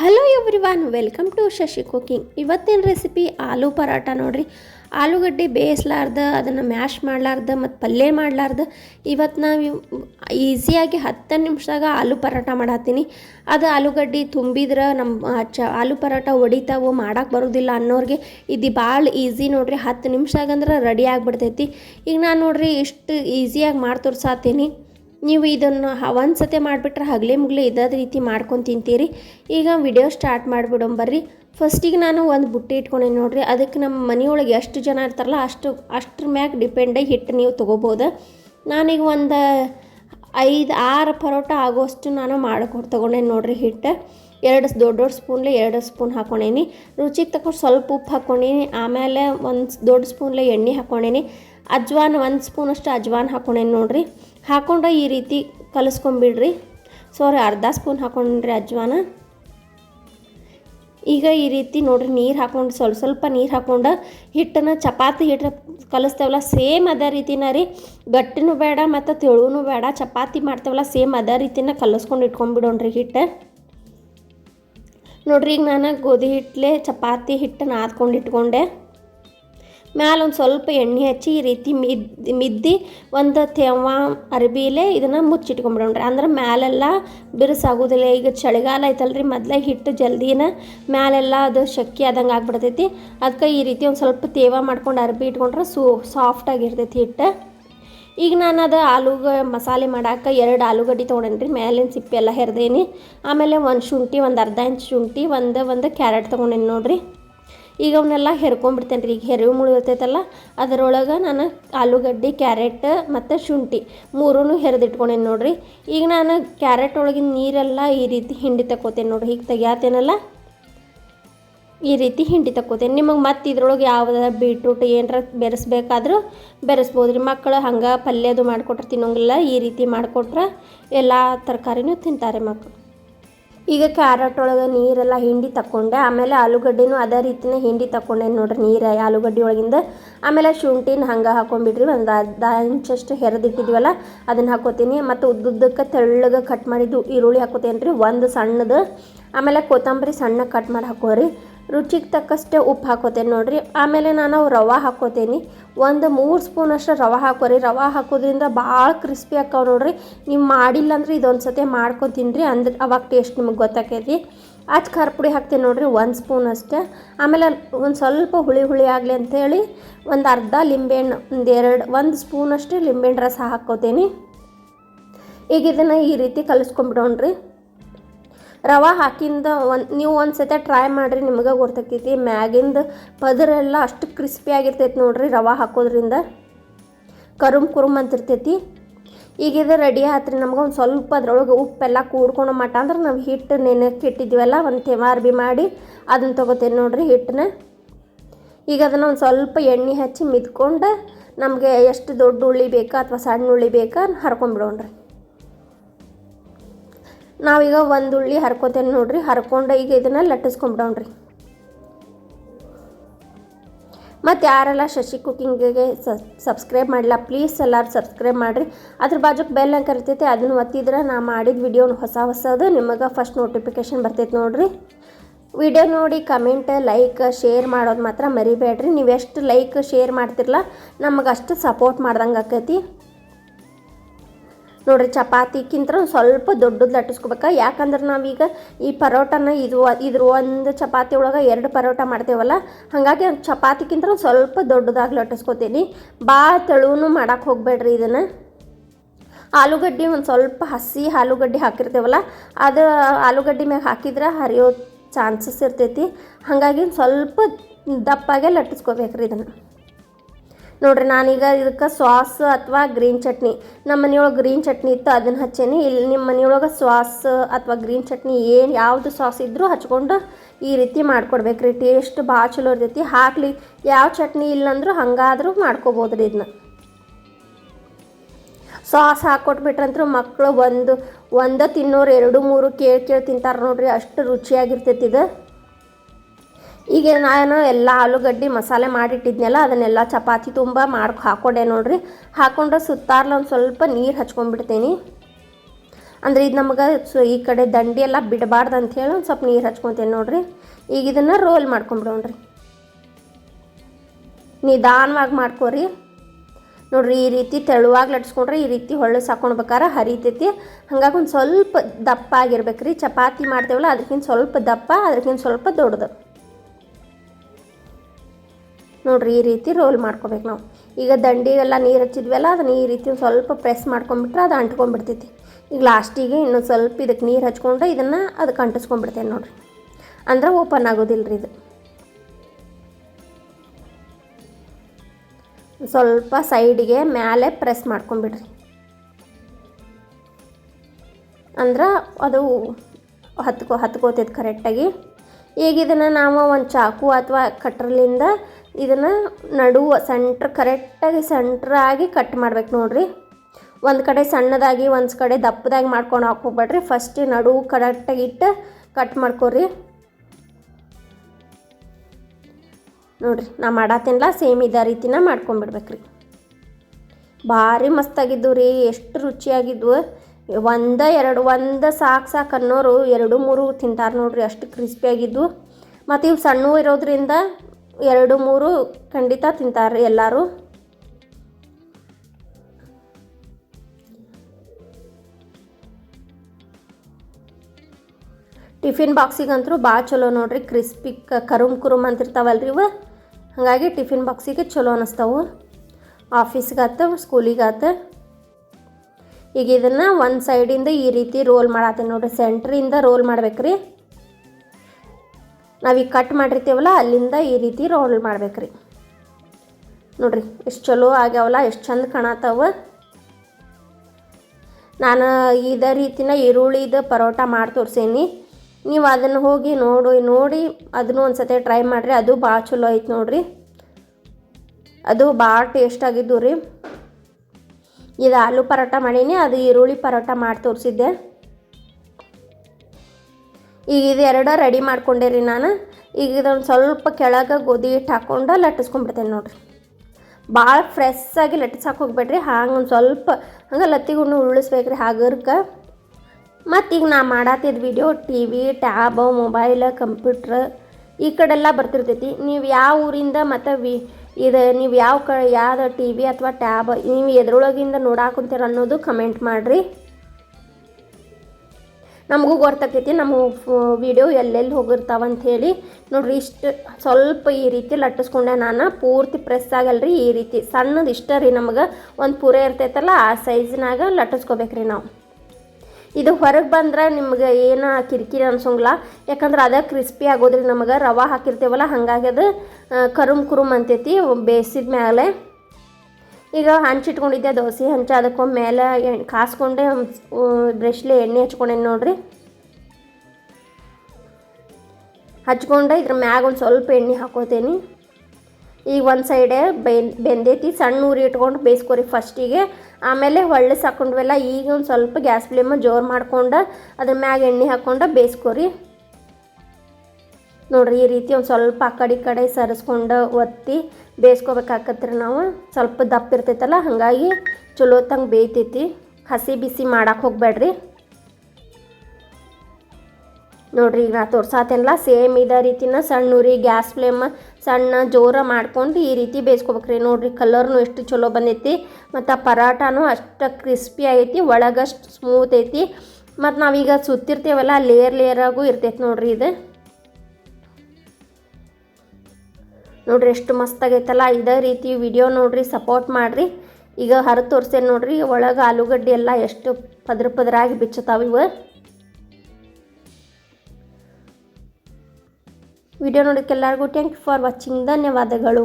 Hello every welcome to Shashi cooking ಇವತ್ತಿನ recipe aloo paratha ನೋಡ್ರಿ. ಆಲೂಗಡ್ಡೆ ಬೇಯಿಸ್ಲಾರ್ದ, ಅದನ್ನು ಮ್ಯಾಶ್ ಮಾಡಲಾರ್ದ ಮತ್ತು ಪಲ್ಯ ಮಾಡಲಾರ್ದ. ಇವತ್ತು ನಾವು ಈಸಿಯಾಗಿ ಹತ್ತು ನಿಮಿಷದಾಗ ಆಲೂ ಪರಾಟ ಮಾಡತ್ತೀನಿ. ಅದು ಆಲೂಗಡ್ಡೆ ತುಂಬಿದ್ರೆ ನಮ್ಮ ಚ ಆಲೂ ಪರಾಟ ಹೊಡಿತಾವು ಮಾಡೋಕ್ಕೆ ಬರೋದಿಲ್ಲ ಅನ್ನೋರಿಗೆ ಇದು ಭಾಳ ಈಸಿ ನೋಡ್ರಿ. ಹತ್ತು ನಿಮಿಷ ಅಂದ್ರೆ ರೆಡಿ ಆಗಿಬಿಡ್ತೈತಿ. ಈಗ ನಾನು ನೋಡ್ರಿ ಇಷ್ಟು ಈಸಿಯಾಗಿ ಮಾಡಿ ತೋರ್ಸಾತೀನಿ ನೀವು ಇದನ್ನು ಒಂದು ಸತಿ ಮಾಡಿಬಿಟ್ರೆ ಹಗಲೆ ಮುಗಲೆ ಇದಾದ ರೀತಿ ಮಾಡ್ಕೊಂಡು ತಿಂತೀರಿ. ಈಗ ವಿಡಿಯೋ ಸ್ಟಾರ್ಟ್ ಮಾಡಿಬಿಡೋಣ ಬರ್ರಿ. ಫಸ್ಟಿಗೆ ನಾನು ಒಂದು ಬುಟ್ಟಿ ಇಟ್ಕೊಂಡೇನಿ ನೋಡಿರಿ. ಅದಕ್ಕೆ ನಮ್ಮ ಮನೆಯೊಳಗೆ ಎಷ್ಟು ಜನ ಇರ್ತಾರಲ್ಲ, ಅಷ್ಟು ಅಷ್ಟ್ರ ಮ್ಯಾಗ ಡಿಪೆಂಡ್ ಹಿಟ್ಟು ನೀವು ತೊಗೋಬೋದು. ನಾನೀಗ ಒಂದು ಐದು, ಆರು ಪರೋಟ ಆಗೋಷ್ಟು ನಾನು ಮಾಡಿಕೊಟ್ಟು ತೊಗೊಂಡೇನಿ ನೋಡಿರಿ ಹಿಟ್ಟು ಎರಡು ದೊಡ್ಡ ದೊಡ್ಡ ಸ್ಪೂನ್ಲೆ ಎರಡು ಸ್ಪೂನ್ ಹಾಕ್ಕೊಂಡೇನಿ ರುಚಿಗೆ ತಕೊಂಡು ಸ್ವಲ್ಪ ಉಪ್ಪು ಹಾಕ್ಕೊಂಡೀನಿ ಆಮೇಲೆ ಒಂದು ದೊಡ್ಡ ಸ್ಪೂನ್ಲೆ ಎಣ್ಣೆ ಹಾಕ್ಕೊಂಡೇನಿ ಅಜ್ವಾನ್ ಒಂದು ಸ್ಪೂನಷ್ಟು ಅಜ್ವಾನ್ ಹಾಕೊಂಡೇನು ನೋಡಿರಿ? ಹಾಕೊಂಡ್ರೆ ಈ ರೀತಿ ಕಲಿಸ್ಕೊಂಬಿಡ್ರಿ. ಸಾರಿ ಅರ್ಧ ಸ್ಪೂನ್ ಹಾಕೊಂಡ್ರಿ ಅಜ್ವಾನ. ಈಗ ಈ ರೀತಿ ನೋಡ್ರಿ, ನೀರು ಹಾಕೊಂಡು ಸ್ವಲ್ಪ ಸ್ವಲ್ಪ ನೀರು ಹಾಕೊಂಡು ಹಿಟ್ಟನ್ನು ಚಪಾತಿ ಹಿಟ್ಟು ಕಲಿಸ್ತೇವಲ್ಲ, ಸೇಮ್ ಅದೇ ರೀತಿನ ರೀ. ಗಟ್ಟಿನೂ ಬೇಡ ಮತ್ತು ತೆಳುವೂ ಬೇಡ, ಚಪಾತಿ ಮಾಡ್ತೇವಲ್ಲ, ಸೇಮ್ ಅದೇ ರೀತಿನ ಕಲಿಸ್ಕೊಂಡು ಇಟ್ಕೊಂಡ್ಬಿಡೋಣ್ರಿ ಹಿಟ್ಟು. ನೋಡ್ರಿ, ಈಗ ನಾನು ಗೋಧಿ ಹಿಟ್ಟಲೆ ಚಪಾತಿ ಹಿಟ್ಟನ್ನು ನಾದ್ಕೊಂಡು ಇಟ್ಕೊಂಡೆ. ಒಂದು ಸ್ವಲ್ಪ ಎಣ್ಣೆ ಹಚ್ಚಿ ಈ ರೀತಿ ಮಿದ್, ಮಿದ್ದಿ ಒಂದು ತೇವ ಅರ್ಬಿಲೆ ಇದನ್ನು ಮುಚ್ಚಿಟ್ಕೊಂಬಿಡೋಣ್ರಿ. ಅಂದ್ರೆ ಮ್ಯಾಲೆಲ್ಲ ಬಿರುಸಾಗೋದಿಲ್ಲ. ಈಗ ಚಳಿಗಾಲ ಐತಲ್ರಿ, ಮೊದಲೇ ಹಿಟ್ಟು ಜಲ್ದಿನ ಮ್ಯಾಲೆಲ್ಲ ಅದು ಶಕ್ಕಿ ಆದಂಗೆ ಆಗ್ಬಿಡ್ತೈತಿ. ಅದಕ್ಕೆ ಈ ರೀತಿ ಒಂದು ಸ್ವಲ್ಪ ತೇವ ಮಾಡ್ಕೊಂಡು ಅರ್ಬಿ ಇಟ್ಕೊಂಡ್ರೆ ಸೂ ಸಾಫ್ಟಾಗಿರ್ತೈತಿ ಹಿಟ್ಟು. ಈಗ ನಾನು ಅದು ಆಲೂಗ ಮಸಾಲೆ ಮಾಡಾಕ ಎರಡು ಆಲೂಗಡ್ಡೆ ತೊಗೊಂಡೇನಿ ಮೇಲಿನ ಸಿಪ್ಪೆ ಎಲ್ಲ ಹೆರ್ದೇನಿ. ಆಮೇಲೆ ಒಂದು ಶುಂಠಿ, ಒಂದು ಅರ್ಧ ಇಂಚ್ ಶುಂಠಿ, ಒಂದು ಒಂದು ಕ್ಯಾರೆಟ್ ತೊಗೊಂಡೇನಿ ನೋಡ್ರಿ. ಈಗ ಅವನ್ನೆಲ್ಲ ಹೆರ್ಕೊಂಡ್ಬಿಡ್ತೇನೆ ರೀ. ಈಗ ಹೆರವು ಮುಳು ಇರ್ತೈತಲ್ಲ, ಅದರೊಳಗೆ ನಾನು ಆಲೂಗಡ್ಡೆ, ಕ್ಯಾರೆಟ್ ಮತ್ತು ಶುಂಠಿ ಮೂರೂ ಹೆರೆದಿಟ್ಕೊಂಡೇನೆ ನೋಡಿರಿ. ಈಗ ನಾನು ಕ್ಯಾರೆಟ್ ಒಳಗಿನ ನೀರೆಲ್ಲ ಈ ರೀತಿ ಹಿಂಡಿ ತಗೋತೇನೆ ನೋಡಿರಿ. ಈಗ ತೆಗಿಯಾತೇನಲ್ಲ, ಈ ರೀತಿ ಹಿಂಡಿ ತಕ್ಕೋತೇನೆ. ನಿಮಗೆ ಮತ್ತೆ ಇದ್ರೊಳಗೆ ಯಾವ್ದು ಬೀಟ್ರೂಟ್ ಏನರ ಬೆರೆಸ್ಬೇಕಾದ್ರೂ ಬೆರೆಸ್ಬೋದು ರೀ. ಮಕ್ಕಳು ಹಂಗೆ ಪಲ್ಯದು ಮಾಡಿಕೊಟ್ರೆ ತಿನ್ನೋಂಗಿಲ್ಲ, ಈ ರೀತಿ ಮಾಡಿಕೊಟ್ರೆ ಎಲ್ಲ ತರಕಾರಿನೂ ತಿಂತಾರೆ ಮಕ್ಕಳು ಈಗ ಕ್ಯಾರೆಟ್ ಒಳಗೆ ನೀರೆಲ್ಲ ಹಿಂಡಿ ತಕ್ಕೊಂಡೆ ಆಮೇಲೆ ಆಲೂಗಡ್ಡೆನೂ ಅದೇ ರೀತಿನೇ ಹಿಂಡಿ ತಕ್ಕೊಂಡೆ ನೋಡ್ರಿ ನೀರು ಆಲೂಗಡ್ಡೆ ಒಳಗಿಂದ ಆಮೇಲೆ ಶುಂಠಿನ ಹಂಗೆ ಹಾಕೊಂಡ್ಬಿಡ್ರಿ ಒಂದು ಅರ್ಧ ಇಂಚಷ್ಟು ಹೆರೆದಿಟ್ಟಿದ್ವಲ್ಲ, ಅದನ್ನು ಹಾಕೋತೀನಿ. ಮತ್ತು ಉದ್ದುದ್ದಕ್ಕೆ ತೆಳ್ಳಗೆ ಕಟ್ ಮಾಡಿದ್ದು ಈರುಳ್ಳಿ ಹಾಕೋತೇನೆ ರೀ ಒಂದು ಸಣ್ಣದು. ಆಮೇಲೆ ಕೊತ್ತಂಬರಿ ಸಣ್ಣ ಕಟ್ ಮಾಡಿ ಹಾಕೋರಿ. ರುಚಿಗೆ ತಕ್ಕಷ್ಟೇ ಉಪ್ಪು ಹಾಕೋತೇನೆ ನೋಡಿರಿ. ಆಮೇಲೆ ನಾನು ರವೆ ಹಾಕೋತೇನೆ. ಒಂದು ಮೂರು ಸ್ಪೂನಷ್ಟು ರವೆ ಹಾಕೋರಿ. ರವೆ ಹಾಕೋದ್ರಿಂದ ಭಾಳ ಕ್ರಿಸ್ಪಿ ಆಕಾವ ನೋಡ್ರಿ. ನೀವು ಮಾಡಿಲ್ಲ ಅಂದ್ರೆ ಇದೊಂದು ಸತಿ ಮಾಡ್ಕೊತೀನಿ ಅಂದ್ರೆ ಅವಾಗ ಟೇಸ್ಟ್ ನಿಮಗೆ ಗೊತ್ತಾಕೈತಿ. ಅಚ್ಚ ಖಾರ ಪುಡಿ ಹಾಕ್ತೀನಿ ನೋಡಿರಿ. ಒಂದು ಸ್ಪೂನ್ ಅಷ್ಟೇ. ಆಮೇಲೆ ಒಂದು ಸ್ವಲ್ಪ ಹುಳಿ ಹುಳಿ ಆಗಲಿ ಅಂಥೇಳಿ ಒಂದು ಅರ್ಧ ಲಿಂಬೆಹಣ್ಣು, ಒಂದು ಎರಡು, ಒಂದು ಸ್ಪೂನಷ್ಟು ಲಿಂಬೆಹಣ್ಣು ರಸ ಹಾಕ್ಕೋತೀನಿ ಈಗ ಇದನ್ನು ಈ ರೀತಿ ಕಲಿಸ್ಕೊಂಬಿಡೋಣ್ರಿ ರವೆ ಹಾಕಿಂದ ಒಂದು, ನೀವು ಒಂದು ಸತಿ ಟ್ರೈ ಮಾಡಿರಿ, ನಿಮಗೆ ಗೊತ್ತಾಗ್ತೈತಿ ಮ್ಯಾಗಿಂದ ಪದರೆಲ್ಲ ಅಷ್ಟು ಕ್ರಿಸ್ಪಿ ಆಗಿರ್ತೈತಿ ನೋಡ್ರಿ ರವೆ ಹಾಕೋದ್ರಿಂದ. ಕರುಮ್ ಕುರುಮ್ ಅಂತಿರ್ತೈತಿ. ಈಗ ಇದು ರೆಡಿ ಆತ್ರಿ, ನಮ್ಗೆ ಒಂದು ಸ್ವಲ್ಪ ಅದ್ರೊಳಗೆ ಉಪ್ಪೆಲ್ಲ ಕೂಡ್ಕೊಳೋ ಮಟ್ಟ ಅಂದ್ರೆ ನಾವು ಹಿಟ್ಟು ನೆನಕ್ಕೆ ಇಟ್ಟಿದ್ವಲ್ಲ, ಒಂದು ತೆಮಾರ್ ಬಿ ಮಾಡಿ ಅದನ್ನು ತೊಗೋತೇನೆ ನೋಡಿರಿ ಹಿಟ್ಟನ್ನ ಈಗ ಅದನ್ನು ಒಂದು ಸ್ವಲ್ಪ ಎಣ್ಣೆ ಹಚ್ಚಿ ಮಿದ್ಕೊಂಡು ನಮಗೆ ಎಷ್ಟು ದೊಡ್ಡ ಉಳ್ಳಿ ಬೇಕಾ ಅಥವಾ ಸಣ್ಣ ಉಳ್ಳಿ ಬೇಕಾ ಹರ್ಕೊಂಬಿಡೋಣ್ರಿ ನಾವೀಗ ಒಂದು ಉಳ್ಳಿ ಹರ್ಕೊತೇನೆ ನೋಡ್ರಿ. ಹರ್ಕೊಂಡು ಈಗ ಇದನ್ನು ಲಟ್ಟಿಸ್ಕೊಂಬಿಡೋಣ್ರಿ. ಮತ್ತು ಯಾರೆಲ್ಲ ಶಶಿ ಕುಕಿಂಗಿಗೆ ಸಬ್ಸ್ಕ್ರೈಬ್ ಮಾಡಿಲ್ಲ ಪ್ಲೀಸ್ ಎಲ್ಲರೂ ಸಬ್ಸ್ಕ್ರೈಬ್ ಮಾಡಿರಿ. ಅದ್ರ ಬಾಜುಕ್ಕೆ ಬೆಲ್ ಅಂತ ಕರಿತೈತೆ, ಅದನ್ನು ಒತ್ತಿದ್ರೆ ನಾ ಮಾಡಿದ ವಿಡಿಯೋ ಹೊಸ ಹೊಸದು, ನಿಮಗೆ ಫಸ್ಟ್ ನೋಟಿಫಿಕೇಶನ್ ಬರ್ತೈತೆ ನೋಡಿರಿ. ವಿಡಿಯೋ ನೋಡಿ ಕಮೆಂಟ್ ಲೈಕ್ ಶೇರ್ ಮಾಡೋದು ಮಾತ್ರ ಮರಿಬೇಡ್ರಿ. ನೀವು ಎಷ್ಟು ಲೈಕ್ ಶೇರ್ ಮಾಡ್ತಿರಲ್ಲ ನಮಗೆ ಅಷ್ಟು ಸಪೋರ್ಟ್ ಮಾಡ್ದಂಗೆ ಆಕೈತಿ. ನೋಡ್ರಿ ಚಪಾತಿಕ್ಕಿಂತ ಸ್ವಲ್ಪ ದೊಡ್ಡದು ಲಟ್ಟಿಸ್ಕೋಬೇಕು. ಯಾಕಂದ್ರೆ ನಾವೀಗ ಈ ಪರೋಟನ ಇದು ಇದ್ರ ಒಂದು ಚಪಾತಿ ಒಳಗೆ ಎರಡು ಪರೋಟ ಮಾಡ್ತೇವಲ್ಲ, ಹಾಗಾಗಿ ಚಪಾತಿಕ್ಕಿಂತ ಸ್ವಲ್ಪ ದೊಡ್ಡದಾಗಿ ಲಟ್ಟಿಸ್ಕೋತೀನಿ. ಭಾಳ ತೆಳುವೂ ಮಾಡಕ್ಕೆ ಹೋಗಬೇಡ್ರಿ ಇದನ್ನು. ಆಲೂಗಡ್ಡೆ ಒಂದು ಸ್ವಲ್ಪ ಹಸಿ ಆಲೂಗಡ್ಡೆ ಹಾಕಿರ್ತೇವಲ್ಲ, ಅದು ಆಲೂಗಡ್ಡೆ ಮ್ಯಾಗ ಹಾಕಿದ್ರೆ ಹರಿಯೋ ಚಾನ್ಸಸ್ ಇರ್ತೈತಿ. ಹಾಗಾಗಿ ಸ್ವಲ್ಪ ದಪ್ಪಾಗೆ ಲಟ್ಟಿಸ್ಕೋಬೇಕ್ರಿ ಇದನ್ನು. ನೋಡ್ರಿ, ನಾನೀಗ ಇದಕ್ಕೆ ಸಾಸ್ ಅಥವಾ ಗ್ರೀನ್ ಚಟ್ನಿ. ನಮ್ಮ ಮನೆಯೊಳಗೆ ಗ್ರೀನ್ ಚಟ್ನಿ ಇತ್ತು ಅದನ್ನು ಹಚ್ಚೇನಿ. ಇಲ್ಲಿ ನಿಮ್ಮ ಮನೆಯೊಳಗೆ ಸಾಸ್ ಅಥವಾ ಗ್ರೀನ್ ಚಟ್ನಿ ಏನು ಯಾವುದು ಸಾಸ್ ಇದ್ದರೂ ಹಚ್ಕೊಂಡು ಈ ರೀತಿ ಮಾಡ್ಕೊಡ್ಬೇಕ್ರಿ. ಟೇಸ್ಟ್ ಭಾಳ ಚಲೋ ಇರ್ತೈತಿ. ಹಾಕ್ಲಿ, ಯಾವ ಚಟ್ನಿ ಇಲ್ಲಂದ್ರೂ ಹಂಗಾದ್ರೂ ಮಾಡ್ಕೋಬೋದು ರೀ ಇದನ್ನ ಸಾಸ್ ಹಾಕ್ಕೊಟ್ಬಿಟ್ರಂತೂ ಮಕ್ಕಳು ಒಂದು ಒಂದು ತಿನ್ನೋರು ಎರಡು ಮೂರು ಕೇಳಿ ಕೇಳಿ ತಿಂತಾರೆ ನೋಡ್ರಿ. ಅಷ್ಟು ರುಚಿಯಾಗಿರ್ತೈತಿ ಇದು. ಈಗ ನಾನು ಎಲ್ಲ ಆಲೂಗಡ್ಡೆ ಮಸಾಲೆ ಮಾಡಿಟ್ಟಿದ್ನಲ್ಲ, ಅದನ್ನೆಲ್ಲ ಚಪಾತಿ ತುಂಬ ಮಾಡಿ, ಹಾಕೊಂಡೆ ನೋಡ್ರಿ. ಹಾಕೊಂಡ್ರೆ ಸುತ್ತಾರ್ಲ ಒಂದು ಸ್ವಲ್ಪ ನೀರು ಹಚ್ಕೊಂಡ್ಬಿಡ್ತೀನಿ. ಅಂದರೆ ಇದು ನಮಗೆ ಸೊ, ಈ ಕಡೆ ದಂಡಿ ಎಲ್ಲ ಬಿಡಬಾರ್ದು ಅಂತ ಹೇಳಿ ಒಂದು ಸ್ವಲ್ಪ ನೀರು ಹಚ್ಕೊತೇನೆ ನೋಡ್ರಿ. ಈಗ ಇದನ್ನು ರೋಲ್ ಮಾಡ್ಕೊಂಬಿಡೋಣ್ರಿ ನಿಧಾನವಾಗಿ ಮಾಡ್ಕೊರಿ. ನೋಡ್ರಿ, ಈ ರೀತಿ ತೆಳುವಾಗಿ ಲಟ್ಸ್ಕೊಂಡ್ರೆ ಈ ರೀತಿ ಹೊಳ್ಳು ಸಾಕೊಳ್ಬೇಕಾರೆ ಹರಿತೈತಿ. ಹಂಗಾಗಿ ಒಂದು ಸ್ವಲ್ಪ ದಪ್ಪ ಆಗಿರ್ಬೇಕು ರೀ ಚಪಾತಿ ಮಾಡ್ತೇವಲ್ಲ, ಅದಕ್ಕಿಂತ ಸ್ವಲ್ಪ ದಪ್ಪ, ಅದಕ್ಕಿಂತ ಸ್ವಲ್ಪ ದೊಡ್ಡದು. ನೋಡ್ರಿ, ಈ ರೀತಿ ರೋಲ್ ಮಾಡ್ಕೋಬೇಕು ನಾವು. ಈಗ ದಂಡಿಗೆಲ್ಲ ನೀರು ಹಚ್ಚಿದ್ವಲ್ಲ ಅದನ್ನ ಈ ರೀತಿ ಸ್ವಲ್ಪ ಪ್ರೆಸ್ ಮಾಡ್ಕೊಂಬಿಟ್ರೆ ಅದು ಅಂಟ್ಕೊಂಡ್ಬಿಡ್ತೈತಿ. ಈಗ ಲಾಸ್ಟಿಗೆ ಇನ್ನೊಂದು ಸ್ವಲ್ಪ ಇದಕ್ಕೆ ನೀರು ಹಚ್ಕೊಂಡ್ರೆ ಇದನ್ನು ಅದಕ್ಕೆ ಅಂಟಿಸ್ಕೊಂಡ್ಬಿಡ್ತೇನೆ ನೋಡಿರಿ. ಅಂದ್ರೆ ಓಪನ್ ಆಗೋದಿಲ್ಲ ಇದು. ಸ್ವಲ್ಪ ಸೈಡಿಗೆ ಮೇಲೆ ಪ್ರೆಸ್ ಮಾಡ್ಕೊಂಬಿಡ್ರಿ ಅಂದ್ರೆ ಅದು ಹತ್ಕೊ, ಹತ್ಕೋತೈತೆ ಕರೆಕ್ಟಾಗಿ ಈಗ ಇದನ್ನು ನಾವು ಒಂದು ಚಾಕು ಅಥವಾ ಕಟ್ರಲಿಂದ ಇದನ್ನು ನಡುವ ಸೆಂಟ್ರ್ ಕರೆಕ್ಟಾಗಿ ಸೆಂಟ್ರಾಗಿ ಕಟ್ ಮಾಡ್ಬೇಕು ನೋಡ್ರಿ. ಒಂದು ಕಡೆ ಸಣ್ಣದಾಗಿ, ಒಂದು ಕಡೆ ದಪ್ಪದಾಗಿ ಮಾಡ್ಕೊಂಡು ಹಾಕೋಬೇಡ್ರಿ ಫಸ್ಟ್ ನಡುವು ಕರೆಕ್ಟಾಗಿ ಇಟ್ಟು ಕಟ್ ಮಾಡ್ಕೊರಿ. ನೋಡ್ರಿ, ನಾ ಮಾಡತ್ತೇನಲ್ಲ ಸೇಮ್ ಇದೇ ರೀತಿನ ಮಾಡ್ಕೊಂಬಿಡ್ಬೇಕ್ರಿ ಭಾರಿ ಮಸ್ತಾಗಿದ್ದು ರೀ, ಎಷ್ಟು ರುಚಿಯಾಗಿದ್ವು ಒಂದ, ಎರಡು, ಒಂದು ಸಾಕು ಸಾಕು ಅನ್ನೋರು ಎರಡು, ಮೂರು ತಿಂತಾರೆ ನೋಡ್ರಿ, ಅಷ್ಟು ಕ್ರಿಸ್ಪಿಯಾಗಿದ್ದು ಮತ್ತು ಇವು ಸಣ್ಣ ಇರೋದ್ರಿಂದ ಎರಡು, ಮೂರು ಖಂಡಿತ ತಿಂತಾರೆ ಎಲ್ಲರೂ. ಟಿಫಿನ್ ಬಾಕ್ಸಿಗಂತೂ ಭಾಳ ಚಲೋ ನೋಡ್ರಿ, ಕ್ರಿಸ್ಪಿ ಕರುಮ್ ಕುರುಮ್ ಅಂತಿರ್ತಾವಲ್ರಿ ಇವು. ಹಾಗಾಗಿ ಟಿಫಿನ್ ಬಾಕ್ಸಿಗೆ ಚಲೋ ಅನ್ನಿಸ್ತಾವು ಆಫೀಸ್ಗಾತ, ಸ್ಕೂಲಿಗಾತ. ಈಗ ಇದನ್ನು ಒಂದು ಸೈಡಿಂದ ಈ ರೀತಿ ರೋಲ್ ಮಾಡತ್ತೆ ನೋಡ್ರಿ ಸೆಂಟ್ರಿಂದ ರೋಲ್ ಮಾಡ್ಬೇಕ್ರಿ. ನಾವೀಗ ಕಟ್ ಮಾಡಿರ್ತೀವಲ್ಲ, ಅಲ್ಲಿಂದ ಈ ರೀತಿ ರೋಲ್ ಮಾಡ್ಬೇಕ್ರಿ. ನೋಡ್ರಿ, ಎಷ್ಟು ಚಲೋ ಆಗ್ಯಾವಲ್ಲ, ಎಷ್ಟು ಚಂದ ಕಾಣತ್ತಾವ ನಾನು ಇದೇ ರೀತಿನ ಈರುಳ್ಳಿದ ಪರೋಟ ಮಾಡಿ ತೋರಿಸೇನಿ. ನೀವು ಅದನ್ನು ಹೋಗಿ ನೋಡು, ನೋಡಿ ಅದನ್ನು ಒಂದು ಸತಿ ಟ್ರೈ ಮಾಡಿರಿ, ಅದು ಭಾಳ ಚಲೋ ಐತೆ ನೋಡಿರಿ. ಅದು ಭಾಳ ಟೇಸ್ಟ್ ಆಗಿದ್ದು ರೀ. ಇದು ಆಲೂ ಪರೋಟ ಮಾಡೀನಿ, ಅದು ಈರುಳ್ಳಿ ಪರೋಟ ಮಾಡಿ ತೋರಿಸಿದ್ದೆ. ಈಗ ಇದು ಎರಡು ರೆಡಿ ಮಾಡ್ಕೊಂಡೆ ರೀ ನಾನು. ಈಗ ಇದೊಂದು ಸ್ವಲ್ಪ ಕೆಳಗೆ ಗೋಧಿ ಹಿಟ್ಟು ಹಾಕ್ಕೊಂಡು ಲಟ್ಟಿಸ್ಕೊಂಡ್ಬಿಡ್ತೇನೆ ನೋಡಿರಿ. ಭಾಳ ಫ್ರೆಶ್ ಆಗಿ ಲಟ್ಟಿಸಕ್ಕೆ ಹೋಗ್ಬೇಡ್ರಿ. ಹಾಂಗೆ ಒಂದು ಸ್ವಲ್ಪ ಹಂಗೆ ಲತ್ತಿಗೊಂಡು ಉರುಳಿಸ್ಬೇಕ್ರಿ ಹಾಗರ್ಕ. ಮತ್ತು ಈಗ ನಾ ಮಾಡತ್ತಿದ್ದ video T V tab mobile computer ಈ ಕಡೆಲ್ಲ ಬರ್ತಿರ್ತೈತಿ. ನೀವು ಯಾವ ಊರಿಂದ ಮತ್ತು ವಿ ಇದು ನೀವು ಯಾವ ಕ ಯಾವ್ದು ಟಿ ವಿ ಅಥವಾ ಟ್ಯಾಬ್ ನೀವು ಎದ್ರೊಳಗಿಂದ ನೋಡಾಕುಂತೀರ ಅನ್ನೋದು ಕಮೆಂಟ್ ಮಾಡಿರಿ. ನಮಗೂ ಗೊತ್ತಾಕೈತಿ ನಮ್ಮ ವಿಡಿಯೋ ಎಲ್ಲೆಲ್ಲಿ ಹೋಗಿರ್ತಾವ ಹೇಳಿ ನೋಡ್ರಿ, ಇಷ್ಟು ಸ್ವಲ್ಪ ಈ ರೀತಿ ಲಟ್ಟಿಸ್ಕೊಂಡೆ ನಾನು. ಪೂರ್ತಿ ಪ್ರೆಸ್ ಆಗಲ್ರಿ ಈ ರೀತಿ. ಸಣ್ಣದು ಇಷ್ಟ ರೀ ನಮಗೆ. ಒಂದು ಪೂರೆ ಇರ್ತೈತಲ್ಲ, ಆ ಸೈಜ್ನಾಗ ಲಟ್ಟಿಸ್ಕೋಬೇಕ್ರಿ ನಾವು. ಇದು ಹೊರಗೆ ಬಂದ್ರೆ ನಿಮ್ಗೆ ಏನು ಕಿರಿಕಿರಿ ಅನ್ಸೋಂಗಿಲ್ಲ. ಯಾಕಂದ್ರೆ ಅದೇ ಕ್ರಿಸ್ಪಿ ಆಗೋದ್ರಿ ನಮಗೆ. ರವೆ ಹಾಕಿರ್ತೇವಲ್ಲ, ಹಾಗಾಗಿ ಅದು ಕರುಮ್ ಕುರುಮ್ ಅಂತೈತಿ ಬೇಯಿಸಿದ ಮೇಲೆ ಈಗ ಹಂಚಿಟ್ಕೊಂಡಿದ್ದೆ ದೋಸೆ ಹಂಚ. ಅದಕ್ಕೊಮ್ಮೆ ಮೇಲೆ ಎಣ್ಣೆ ಕಾಸ್ಕೊಂಡೆ ಬ್ರಷ್ಲಿ ಎಣ್ಣೆ ಹಚ್ಕೊಂಡೇನೆ ನೋಡ್ರಿ. ಹಚ್ಕೊಂಡೆ, ಇದ್ರ ಮ್ಯಾಗ ಒಂದು ಸ್ವಲ್ಪ ಎಣ್ಣೆ ಹಾಕೋತೇನೆ. ಈಗ ಒಂದು ಸೈಡೆ ಬೆಂದೈತಿ, ಸಣ್ಣ ಉರಿ ಇಟ್ಕೊಂಡು ಬೇಯಿಸ್ಕೊರಿ ಫಸ್ಟಿಗೆ. ಆಮೇಲೆ ಹೊಳ್ಳೆ ಸಾಕೊಂಡ್ವೆಲ್ಲ ಈಗ ಒಂದು ಸ್ವಲ್ಪ ಗ್ಯಾಸ್ ಫ್ಲೇಮ್ ಜೋರು ಮಾಡ್ಕೊಂಡು ಅದ್ರ ಮ್ಯಾಗ ಎಣ್ಣೆ ಹಾಕ್ಕೊಂಡು ಬೇಯಿಸ್ಕೊರಿ. ನೋಡ್ರಿ, ಈ ರೀತಿ ಒಂದು ಸ್ವಲ್ಪ ಆ ಕಡೆ ಈ ಕಡೆ ಸರಿಸ್ಕೊಂಡು ಒತ್ತಿ ಬೇಯಿಸ್ಕೋಬೇಕಾಕತ್ರಿ ನಾವು. ಸ್ವಲ್ಪ ದಪ್ಪ ಇರ್ತೈತಲ್ಲ, ಹಾಗಾಗಿ ಚಲೋ ತಂಗೆ ಬೇಯ್ತೈತಿ. ಹಸಿ ಬಿಸಿ ಮಾಡಕ್ಕೆ ಹೋಗ್ಬೇಡ್ರಿ. ನೋಡ್ರಿ, ಈಗ ನಾ ಸೇಮ್ ಇದೇ ರೀತಿನ ಸಣ್ಣ ಉರಿ, ಗ್ಯಾಸ್ ಫ್ಲೇಮ್ ಸಣ್ಣ ಜೋರ ಮಾಡ್ಕೊಂಡು ಈ ರೀತಿ ಬೇಯಿಸ್ಕೊಬೇಕ್ರಿ. ನೋಡ್ರಿ, ಕಲರ್ನು ಎಷ್ಟು ಚಲೋ ಬಂದೈತಿ. ಮತ್ತು ಆ ಪರಾಟನೂ ಅಷ್ಟು ಕ್ರಿಸ್ಪಿ ಐತಿ ಒಳಗಷ್ಟು ಸ್ಮೂತ್ ಐತಿ. ಮತ್ತು ನಾವೀಗ ಸುತ್ತಿರ್ತೇವಲ್ಲ, ಲೇಯರ್ ಲೇಯರಾಗೂ ಇರ್ತೈತಿ ನೋಡ್ರಿ ಇದು. ನೋಡ್ರಿ ಎಷ್ಟು ಮಸ್ತಾಗೈತಲ್ಲ. ಇದೇ ರೀತಿ ವಿಡಿಯೋ ನೋಡ್ರಿ ಸಪೋರ್ಟ್ ಮಾಡಿರಿ. ಈಗ ಹರ ತೋರ್ಸೇನೆ ನೋಡ್ರಿ, ಒಳಗೆ ಆಲೂಗಡ್ಡೆ ಎಲ್ಲ ಎಷ್ಟು ಪದ್ರ ಪದರಾಗಿ ಬಿಚ್ಚತಾವ ಇವು. ವಿಡಿಯೋ ನೋಡೋಕ್ಕೆಲ್ಲರಿಗೂ ಥ್ಯಾಂಕ್ ಯು ಫಾರ್ ವಾಚಿಂಗ್ ಧನ್ಯವಾದಗಳು.